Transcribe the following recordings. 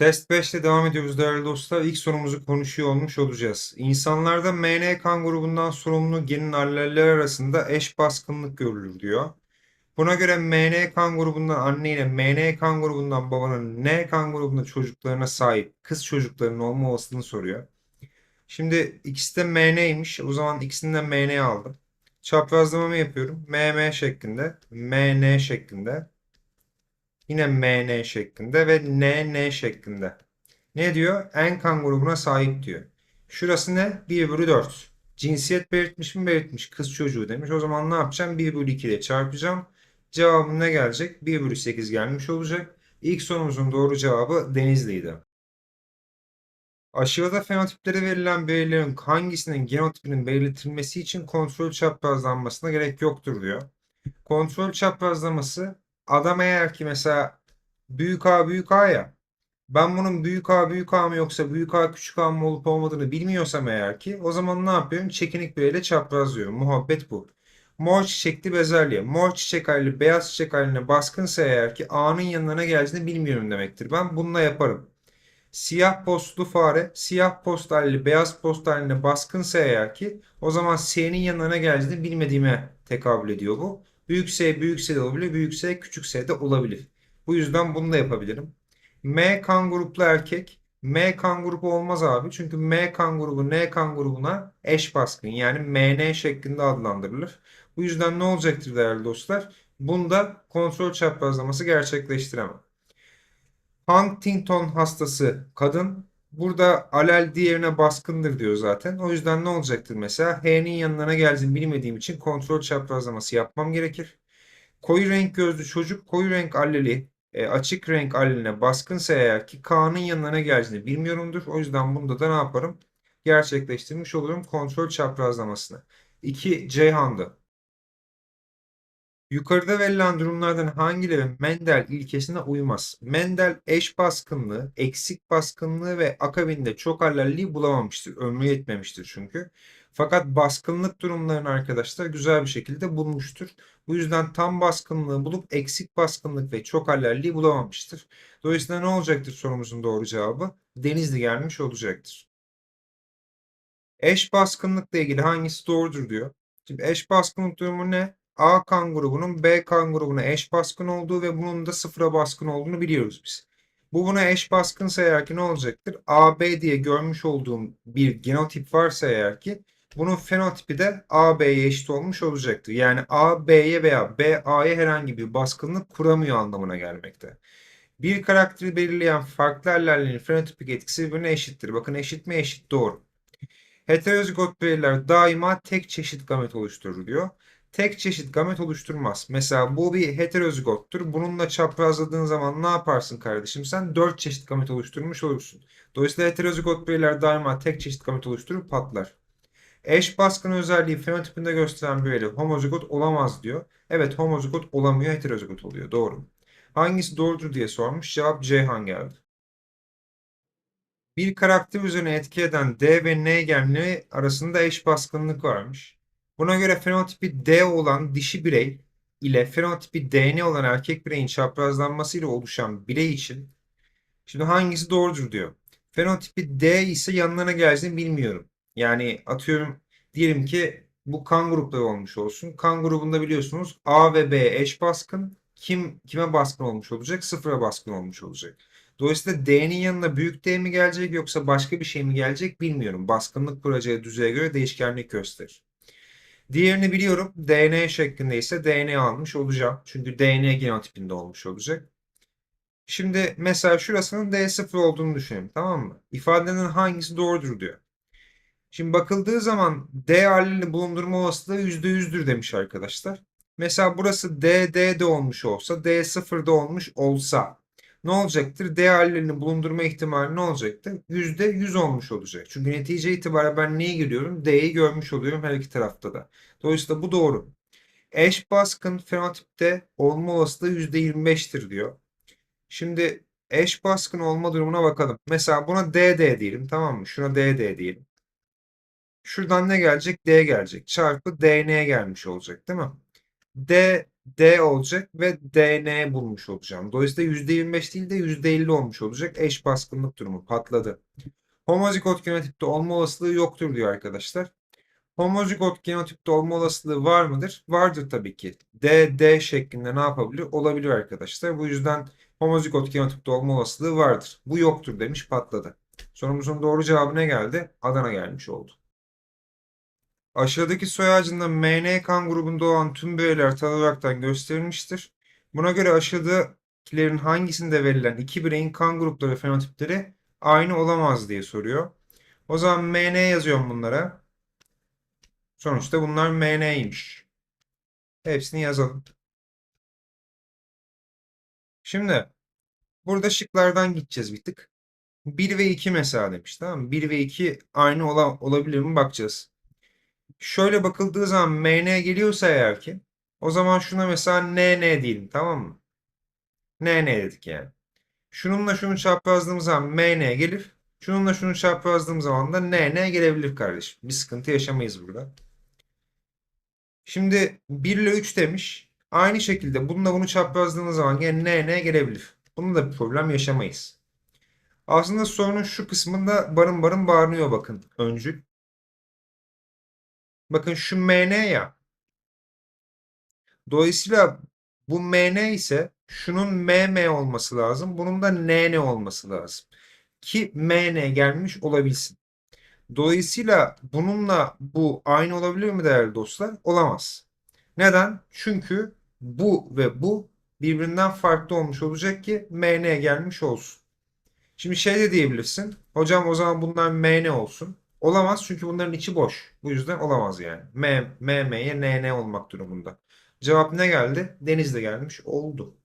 Test 5 ile devam ediyoruz değerli dostlar. İlk sorumuzu konuşuyor olmuş olacağız. İnsanlarda MN kan grubundan sorumlu genin alleller arasında eş baskınlık görülür diyor. Buna göre MN kan grubundan anne ile MN kan grubundan babanın N kan grubunda çocuklarına sahip kız çocuklarının olma olasılığını soruyor. Şimdi ikisi de MN'ymiş. O zaman ikisinden MN aldım. Çaprazlamamı yapıyorum. MM şeklinde, MN şeklinde. Yine MN şeklinde ve NN şeklinde. Ne diyor? N kan grubuna sahip diyor. Şurası ne? 1 bölü 4. Cinsiyet belirtmiş mi belirtmiş. Kız çocuğu demiş. O zaman ne yapacağım? 1 bölü 2 ile çarpacağım. Cevabım ne gelecek? 1 bölü 8 gelmiş olacak. İlk sorumuzun doğru cevabı Denizli'ydi. Aşağıda fenotipleri verilen bireylerin hangisinin genotipinin belirtilmesi için kontrol çaprazlanmasına gerek yoktur diyor. Kontrol çaprazlaması adam eğer ki mesela büyük A büyük A ya ben bunun büyük A büyük A mı yoksa büyük A küçük A mı olup olmadığını bilmiyorsam eğer ki o zaman ne yapıyorum? Çekinik bireyle çaprazlıyorum. Muhabbet bu. Mor çiçekli bezelye. Mor çiçek hali beyaz çiçek haline baskınsa eğer ki A'nın yanına geldiğini bilmiyorum demektir. Ben bununla yaparım. Siyah postlu fare, siyah post halli beyaz post haline baskınsa eğer ki o zaman S'nin yanına geldiğini bilmediğime tekabül ediyor bu. Büyük S büyük de olabilir, büyük S küçük S de olabilir. Bu yüzden bunu da yapabilirim. M kan gruplu erkek. M kan grubu olmaz abi. Çünkü M kan grubu N kan grubuna eş baskın. Yani MN şeklinde adlandırılır. Bu yüzden ne olacaktır değerli dostlar? Bunda kontrol çaprazlaması gerçekleştiremem. Huntington hastası kadın. Burada alel diğerine baskındır diyor zaten. O yüzden ne olacaktır mesela? H'nin yanına geldiğini bilmediğim için kontrol çaprazlaması yapmam gerekir. Koyu renk gözlü çocuk koyu renk alleli e, açık renk alleline baskınsa eğer ki K'nın yanına geldiğini bilmiyorumdur. O yüzden bunda da ne yaparım? Gerçekleştirmiş olurum kontrol çaprazlamasını. 2. Ceyhan'da. Yukarıda verilen durumlardan hangileri Mendel ilkesine uymaz? Mendel eş baskınlığı, eksik baskınlığı ve akabinde çok allelliği bulamamıştır. Ömrü yetmemiştir çünkü. Fakat baskınlık durumlarını arkadaşlar güzel bir şekilde bulmuştur. Bu yüzden tam baskınlığı bulup eksik baskınlık ve çok allelliği bulamamıştır. Dolayısıyla ne olacaktır sorumuzun doğru cevabı? Denizli gelmiş olacaktır. Eş baskınlıkla ilgili hangisi doğrudur diyor. Şimdi eş baskınlık durumu ne? A kan grubunun B kan grubuna eş baskın olduğu ve bunun da sıfıra baskın olduğunu biliyoruz biz. Bu buna eş baskınsa eğer ki ne olacaktır? AB diye görmüş olduğum bir genotip varsa eğer ki bunun fenotipi de AB'ye eşit olmuş olacaktır. Yani A B'ye veya B A'ya herhangi bir baskınlık kuramıyor anlamına gelmekte. Bir karakteri belirleyen farklı allellerin fenotipik etkisi birbirine eşittir. Bakın eşit mi? Eşit doğru. Heterozigot bireyler daima tek çeşit gamet oluşturur diyor tek çeşit gamet oluşturmaz. Mesela bu bir heterozigottur. Bununla çaprazladığın zaman ne yaparsın kardeşim? Sen 4 çeşit gamet oluşturmuş olursun. Dolayısıyla heterozigot bireyler daima tek çeşit gamet oluşturur patlar. Eş baskın özelliği fenotipinde gösteren bireyler homozigot olamaz diyor. Evet homozigot olamıyor heterozigot oluyor. Doğru. Hangisi doğrudur diye sormuş. Cevap Ceyhan geldi. Bir karakter üzerine etki eden D ve N genleri arasında eş baskınlık varmış. Buna göre fenotipi D olan dişi birey ile fenotipi DN olan erkek bireyin çaprazlanmasıyla oluşan birey için şimdi hangisi doğrudur diyor. Fenotipi D ise yanlarına geldiğini bilmiyorum. Yani atıyorum diyelim ki bu kan grupları olmuş olsun. Kan grubunda biliyorsunuz A ve B eş baskın. Kim kime baskın olmuş olacak? Sıfıra baskın olmuş olacak. Dolayısıyla D'nin yanına büyük D mi gelecek yoksa başka bir şey mi gelecek bilmiyorum. Baskınlık kuracağı düzeye göre değişkenlik gösterir. Diğerini biliyorum. DNA şeklinde ise DNA almış olacağım. Çünkü DNA genotipinde olmuş olacak. Şimdi mesela şurasının D0 olduğunu düşünelim. Tamam mı? İfadenin hangisi doğrudur diyor. Şimdi bakıldığı zaman D halini bulundurma olasılığı %100'dür demiş arkadaşlar. Mesela burası D, D'de olmuş olsa, D sıfırda olmuş olsa ne olacaktır? D hallerini bulundurma ihtimali ne olacaktır? %100 olmuş olacak. Çünkü netice itibariyle ben neyi görüyorum? D'yi görmüş oluyorum her iki tarafta da. Dolayısıyla bu doğru. Eş baskın fenotipte olma olasılığı %25'tir diyor. Şimdi eş baskın olma durumuna bakalım. Mesela buna DD diyelim tamam mı? Şuna DD diyelim. Şuradan ne gelecek? D gelecek. Çarpı DN gelmiş olacak değil mi? D D olacak ve DNA bulmuş olacağım. Dolayısıyla %25 değil de %50 olmuş olacak. Eş baskınlık durumu patladı. Homozigot genotipte olma olasılığı yoktur diyor arkadaşlar. Homozigot genotipte olma olasılığı var mıdır? Vardır tabii ki. D, D şeklinde ne yapabilir? Olabilir arkadaşlar. Bu yüzden homozigot genotipte olma olasılığı vardır. Bu yoktur demiş patladı. Sorumuzun doğru cevabı ne geldi? Adana gelmiş oldu. Aşağıdaki soy ağacında MN kan grubunda olan tüm bireyler tanınaraktan gösterilmiştir. Buna göre aşağıdakilerin hangisinde verilen iki bireyin kan grupları fenotipleri aynı olamaz diye soruyor. O zaman MN yazıyorum bunlara. Sonuçta bunlar MN'ymiş. Hepsini yazalım. Şimdi burada şıklardan gideceğiz bir tık. 1 ve 2 mesela demiş tamam mı? 1 ve 2 aynı ola, olabilir mi bakacağız. Şöyle bakıldığı zaman MN geliyorsa eğer ki o zaman şuna mesela NN diyelim tamam mı? NN dedik yani. Şununla şunu çarpazladığımız zaman MN gelir. Şununla şunu çarpazladığım zaman da NN gelebilir kardeşim. Bir sıkıntı yaşamayız burada. Şimdi 1 ile 3 demiş. Aynı şekilde bununla bunu çaprazladığınız zaman yine NN gelebilir. Bunda da bir problem yaşamayız. Aslında sorunun şu kısmında barın barın bağırıyor bakın öncül. Bakın şu MN ya. Dolayısıyla bu MN ise şunun MM olması lazım. Bunun da NN olması lazım. Ki MN gelmiş olabilsin. Dolayısıyla bununla bu aynı olabilir mi değerli dostlar? Olamaz. Neden? Çünkü bu ve bu birbirinden farklı olmuş olacak ki MN gelmiş olsun. Şimdi şey de diyebilirsin. Hocam o zaman bunlar MN olsun. Olamaz çünkü bunların içi boş. Bu yüzden olamaz yani. M, MM'ye NN olmak durumunda. Cevap ne geldi? Deniz de gelmiş oldu.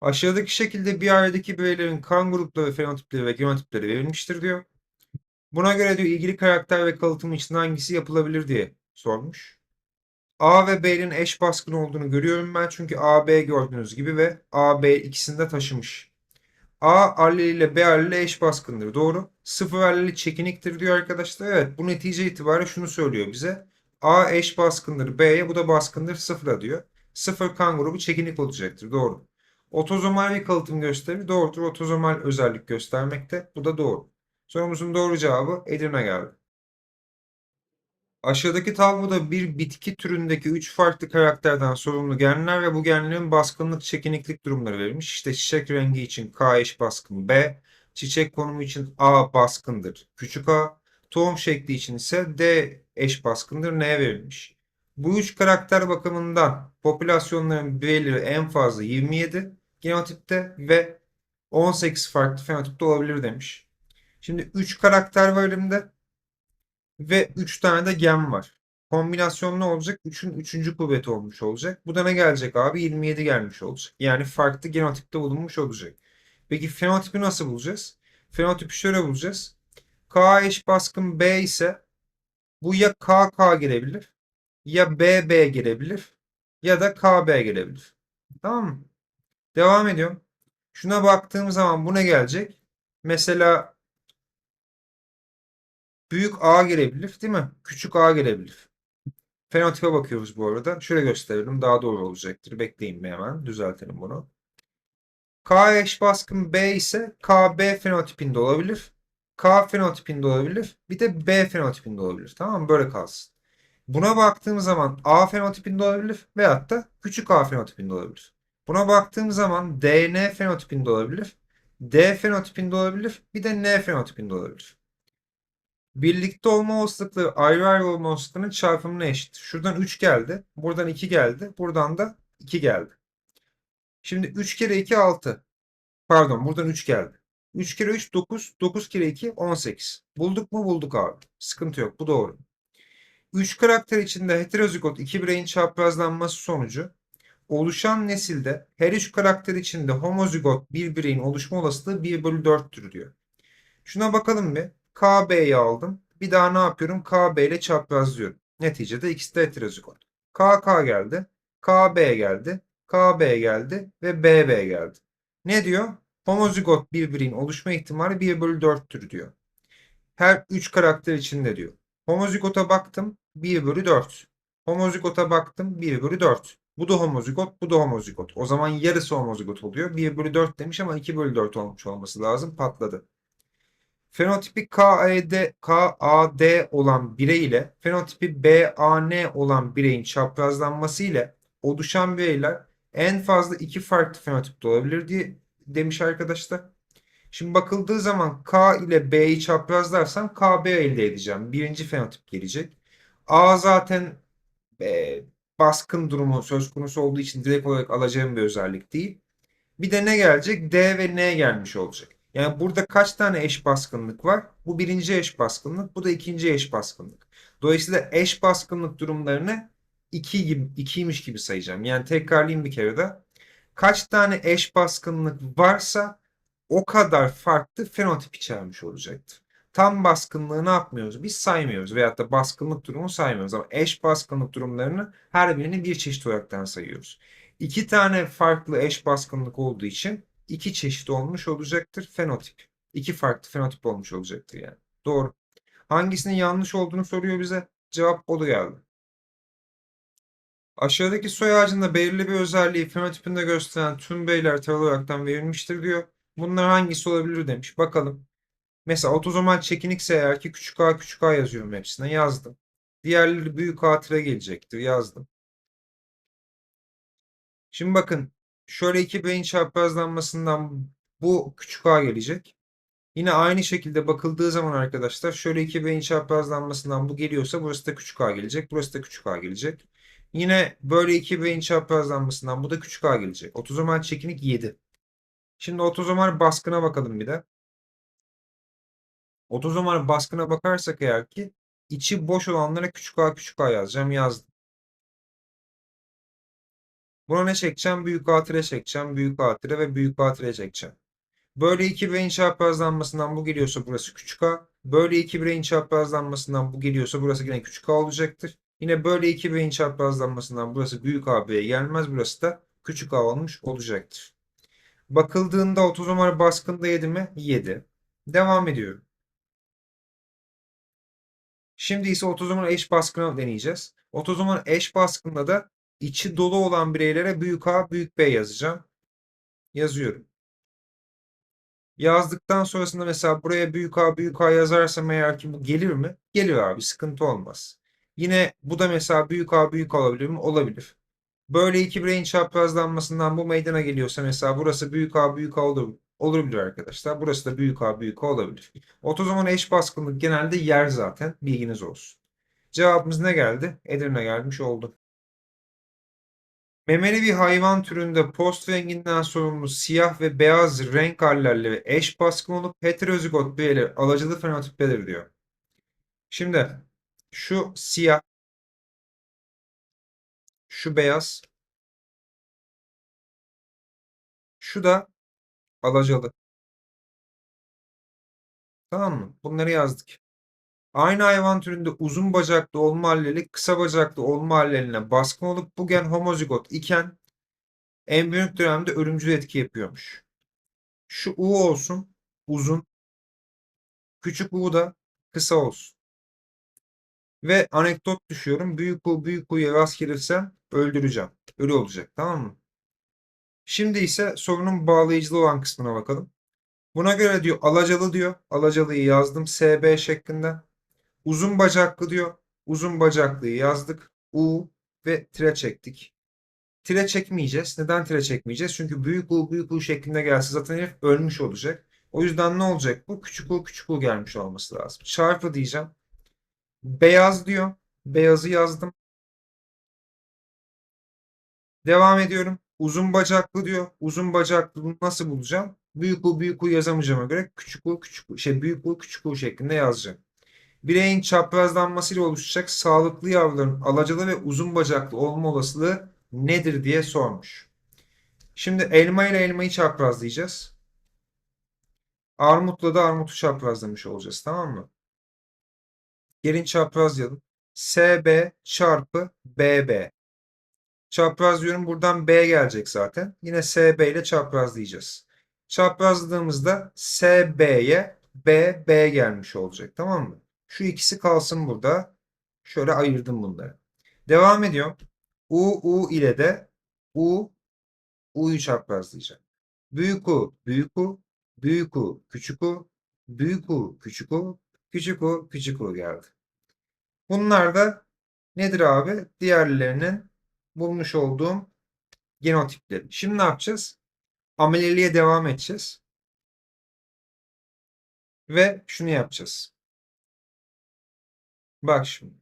Aşağıdaki şekilde bir ailedeki bireylerin kan grupları, fenotipleri ve genotipleri verilmiştir diyor. Buna göre diyor ilgili karakter ve kalıtım için hangisi yapılabilir diye sormuş. A ve B'nin eş baskın olduğunu görüyorum ben çünkü A, B gördüğünüz gibi ve A, B ikisini de taşımış. A alleli ile B alleli eş baskındır. Doğru. Sıfır alleli çekiniktir diyor arkadaşlar. Evet bu netice itibariyle şunu söylüyor bize. A eş baskındır B'ye bu da baskındır sıfıra diyor. Sıfır kan grubu çekinik olacaktır. Doğru. Otozomal bir kalıtım gösterir. Doğrudur. Otozomal özellik göstermekte. Bu da doğru. Sorumuzun doğru cevabı Edirne geldi. Aşağıdaki tabloda bir bitki türündeki üç farklı karakterden sorumlu genler ve bu genlerin baskınlık çekiniklik durumları verilmiş. İşte çiçek rengi için K eş baskın B, çiçek konumu için A baskındır küçük a, tohum şekli için ise D eş baskındır N verilmiş. Bu üç karakter bakımından popülasyonların bireyleri en fazla 27 genotipte ve 18 farklı fenotipte olabilir demiş. Şimdi 3 karakter var elimde ve 3 tane de gen var. Kombinasyon ne olacak? 3'ün 3. kuvveti olmuş olacak. Bu da ne gelecek abi? 27 gelmiş olacak. Yani farklı genotipte bulunmuş olacak. Peki fenotipi nasıl bulacağız? Fenotipi şöyle bulacağız. K eş baskın B ise bu ya KK gelebilir ya BB gelebilir ya da KB gelebilir. Tamam mı? Devam ediyorum. Şuna baktığım zaman bu ne gelecek? Mesela büyük A gelebilir değil mi? Küçük A gelebilir. Fenotipe bakıyoruz bu arada. Şöyle gösterelim. Daha doğru olacaktır. Bekleyin bir hemen. Düzeltelim bunu. K eş baskın B ise KB fenotipinde olabilir. K fenotipinde olabilir. Bir de B fenotipinde olabilir. Tamam mı? Böyle kalsın. Buna baktığım zaman A fenotipinde olabilir veyahut da küçük A fenotipinde olabilir. Buna baktığım zaman DN fenotipinde olabilir. D fenotipinde olabilir. Bir de N fenotipinde olabilir. Birlikte olma olasılıkları ayrı ayrı olma olasılıklarının çarpımına eşit. Şuradan 3 geldi. Buradan 2 geldi. Buradan da 2 geldi. Şimdi 3 kere 2 6. Pardon buradan 3 geldi. 3 kere 3 9. 9 kere 2 18. Bulduk mu bulduk abi. Sıkıntı yok. Bu doğru. 3 karakter içinde heterozigot iki bireyin çaprazlanması sonucu oluşan nesilde her üç karakter içinde homozigot bir bireyin oluşma olasılığı 1 bölü 4'tür diyor. Şuna bakalım bir. KB'yi aldım. Bir daha ne yapıyorum? KB ile çaprazlıyorum. Neticede ikisi de heterozigot. KK geldi. KB geldi. KB geldi ve BB geldi. Ne diyor? Homozigot bir bireyin oluşma ihtimali 1 bölü 4'tür diyor. Her 3 karakter içinde diyor. Homozigota baktım. 1 bölü 4. Homozigota baktım 1 bölü 4. Bu da homozigot, bu da homozigot. O zaman yarısı homozigot oluyor. 1 bölü 4 demiş ama 2 bölü 4 olmuş olması lazım. Patladı. Fenotipi KAD, KAD olan birey ile fenotipi BAN olan bireyin çaprazlanması ile oluşan bireyler en fazla iki farklı fenotipte olabilir diye demiş arkadaşlar. Şimdi bakıldığı zaman K ile B'yi çaprazlarsam KB elde edeceğim. Birinci fenotip gelecek. A zaten e, baskın durumu söz konusu olduğu için direkt olarak alacağım bir özellik değil. Bir de ne gelecek? D ve N gelmiş olacak. Yani burada kaç tane eş baskınlık var? Bu birinci eş baskınlık, bu da ikinci eş baskınlık. Dolayısıyla eş baskınlık durumlarını 2 gibi, 2'ymiş gibi sayacağım. Yani tekrarlayayım bir kere de. Kaç tane eş baskınlık varsa o kadar farklı fenotip içermiş olacaktır. Tam baskınlığı ne yapmıyoruz? Biz saymıyoruz veyahut da baskınlık durumu saymıyoruz ama eş baskınlık durumlarını her birini bir çeşit olaraktan sayıyoruz. İki tane farklı eş baskınlık olduğu için iki çeşit olmuş olacaktır fenotip. İki farklı fenotip olmuş olacaktır yani. Doğru. Hangisinin yanlış olduğunu soruyor bize. Cevap Bolu geldi. Aşağıdaki soy ağacında belirli bir özelliği fenotipinde gösteren tüm beyler temel olaraktan verilmiştir diyor. Bunlar hangisi olabilir demiş. Bakalım. Mesela otozomal çekinikse eğer ki küçük a küçük a yazıyorum hepsine yazdım. Diğerleri büyük a tire gelecektir yazdım. Şimdi bakın şöyle iki beyin çaprazlanmasından bu küçük a gelecek. Yine aynı şekilde bakıldığı zaman arkadaşlar şöyle iki beyin çaprazlanmasından bu geliyorsa burası da küçük a gelecek. Burası da küçük a gelecek. Yine böyle iki beyin çaprazlanmasından bu da küçük a gelecek. Otozomal çekinik 7. Şimdi otozomal baskına bakalım bir de. Otozomal baskına bakarsak eğer ki içi boş olanlara küçük a küçük a yazacağım. Yazdım. Buna ne çekeceğim? Büyük a tire çekeceğim. Büyük a tire ve büyük a tire çekeceğim. Böyle iki bireyin çaprazlanmasından bu geliyorsa burası küçük a. Böyle iki bireyin çaprazlanmasından bu geliyorsa burası yine küçük a olacaktır. Yine böyle iki bireyin çaprazlanmasından burası büyük a b'ye gelmez. Burası da küçük a olmuş olacaktır. Bakıldığında otozomal baskında 7 mi? 7. Devam ediyorum. Şimdi ise otozomal eş baskını deneyeceğiz. Otozomal eş baskında da içi dolu olan bireylere büyük A, büyük B yazacağım. Yazıyorum. Yazdıktan sonrasında mesela buraya büyük A, büyük A yazarsam eğer ki bu gelir mi? Gelir abi, sıkıntı olmaz. Yine bu da mesela büyük A, büyük olabilir mi? Olabilir. Böyle iki bireyin çaprazlanmasından bu meydana geliyorsa mesela burası büyük A, büyük A olur, olabilir arkadaşlar. Burası da büyük A, büyük A olabilir. Otozomal eş baskınlık genelde yer zaten. Bilginiz olsun. Cevabımız ne geldi? Edirne gelmiş oldu. Memeli bir hayvan türünde post renginden sorumlu siyah ve beyaz renk hallerle ve eş baskın olup heterozigot bireyler alacalı fenotiptedir diyor. Şimdi şu siyah, şu beyaz, şu da alacalı. Tamam mı? Bunları yazdık. Aynı hayvan türünde uzun bacaklı olma halleli kısa bacaklı olma hallerine baskın olup bu gen homozigot iken embriyonik dönemde ölümcül etki yapıyormuş. Şu U olsun uzun, küçük U da kısa olsun. Ve anekdot düşüyorum. Büyük U büyük U'ya rast gelirsem öldüreceğim. Ölü olacak tamam mı? Şimdi ise sorunun bağlayıcılığı olan kısmına bakalım. Buna göre diyor alacalı diyor. Alacalıyı yazdım SB şeklinde. Uzun bacaklı diyor. Uzun bacaklıyı yazdık. U ve tire çektik. Tire çekmeyeceğiz. Neden tire çekmeyeceğiz? Çünkü büyük U büyük U şeklinde gelse zaten herif ölmüş olacak. O yüzden ne olacak bu? Küçük U küçük U gelmiş olması lazım. Çarpı diyeceğim. Beyaz diyor. Beyazı yazdım. Devam ediyorum. Uzun bacaklı diyor. Uzun bacaklı nasıl bulacağım? Büyük U büyük U yazamayacağıma göre küçük U küçük U şey büyük U küçük U şeklinde yazacağım. Bireyin çaprazlanmasıyla oluşacak sağlıklı yavruların alacalı ve uzun bacaklı olma olasılığı nedir diye sormuş. Şimdi elma ile elmayı çaprazlayacağız. Armutla da armutu çaprazlamış olacağız tamam mı? Gelin çaprazlayalım. SB çarpı BB. Çaprazlıyorum. Buradan B gelecek zaten. Yine SB ile çaprazlayacağız. Çaprazladığımızda SB'ye B, B gelmiş olacak. Tamam mı? Şu ikisi kalsın burada. Şöyle ayırdım bunları. Devam ediyorum. U, U ile de U, U'yu çaprazlayacağım. Büyük U, büyük U, büyük U, küçük U, büyük U, küçük U, küçük U, küçük U geldi. Bunlar da nedir abi? Diğerlerinin bulmuş olduğum genotipleri. Şimdi ne yapacağız? Ameliliğe devam edeceğiz. Ve şunu yapacağız. Bak şimdi.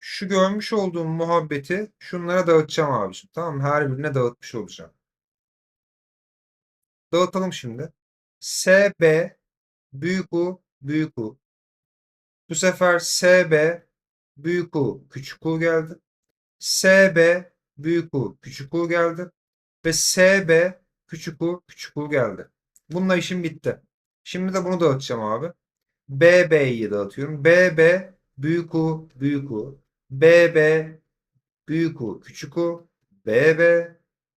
Şu görmüş olduğum muhabbeti şunlara dağıtacağım abiciğim. Tamam mı? Her birine dağıtmış olacağım. Dağıtalım şimdi. SB büyük U büyük U. Bu sefer SB büyük U küçük U geldi. SB büyük U küçük U geldi. Ve SB küçük U küçük U geldi. Bununla işim bitti. Şimdi de bunu dağıtacağım abi. BB'yi dağıtıyorum. BB büyük U büyük U. BB büyük U küçük U. BB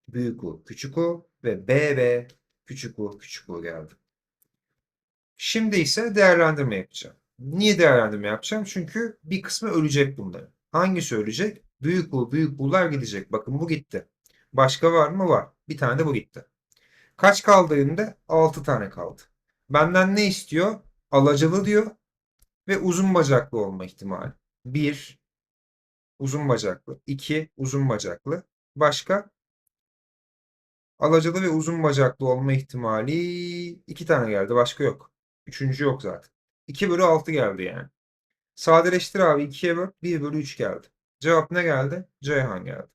büyük U küçük U. Ve BB küçük U küçük U geldi. Şimdi ise değerlendirme yapacağım. Niye değerlendirme yapacağım? Çünkü bir kısmı ölecek bunların. Hangisi ölecek? Büyük U, büyük U'lar gidecek. Bakın bu gitti. Başka var mı? Var. Bir tane de bu gitti. Kaç kaldı elimde? 6 tane kaldı. Benden ne istiyor? Alacalı diyor ve uzun bacaklı olma ihtimali. 1 uzun bacaklı, 2 uzun bacaklı. Başka? Alacalı ve uzun bacaklı olma ihtimali 2 tane geldi. Başka yok. Üçüncü yok zaten. 2 bölü 6 geldi yani. Sadeleştir abi 2'ye böl 1 bölü 3 geldi. Cevap ne geldi? Ceyhan geldi.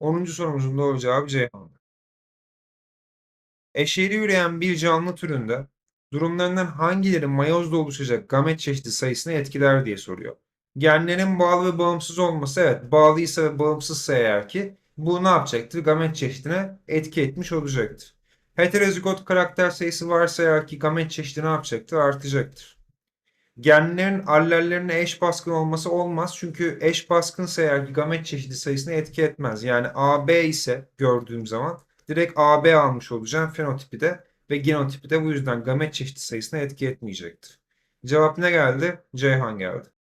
10. sorumuzun doğru cevabı Ceyhan. Eşeğli üreyen bir canlı türünde durumlarından hangileri mayozda oluşacak gamet çeşidi sayısını etkiler diye soruyor. Genlerin bağlı ve bağımsız olması evet bağlıysa ve bağımsızsa eğer ki bu ne yapacaktır? Gamet çeşidine etki etmiş olacaktır. Heterozigot karakter sayısı varsa eğer ki gamet çeşidi ne yapacaktır? Artacaktır. Genlerin allellerine eş baskın olması olmaz. Çünkü eş baskınsa eğer ki gamet çeşidi sayısına etki etmez. Yani AB ise gördüğüm zaman direkt AB almış olacağım fenotipi de ve genotipi de bu yüzden gamet çeşidi sayısına etki etmeyecektir. Cevap ne geldi? Ceyhan geldi.